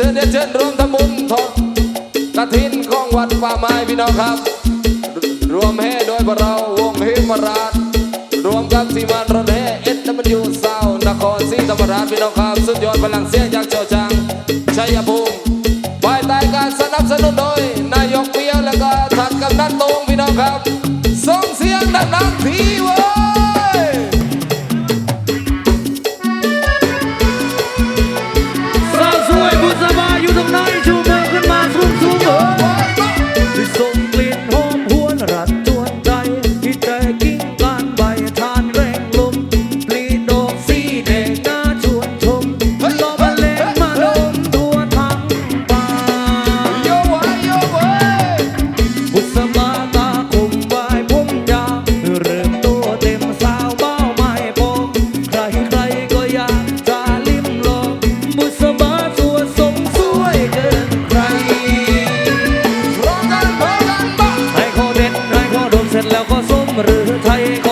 เชิญเชิญรวมทำบุญทองกระถินของวัดป่าไม้พี่น้องครับ รวมแห่โดยพวกเราวงเฮมราชรวมกับสีมานรถแห่เอสดับยูเซานครศรีธรรมราชพี่น้องครับ สุดยอดพลังเสียงจากเจ้าจังชัยภูมิภายใต้การสนับสนุนโดย นายกเปียและก็ทัดกำนันตรงพี่น้องครับ ส่งเสียงดังๆทีว่า not หรือไทย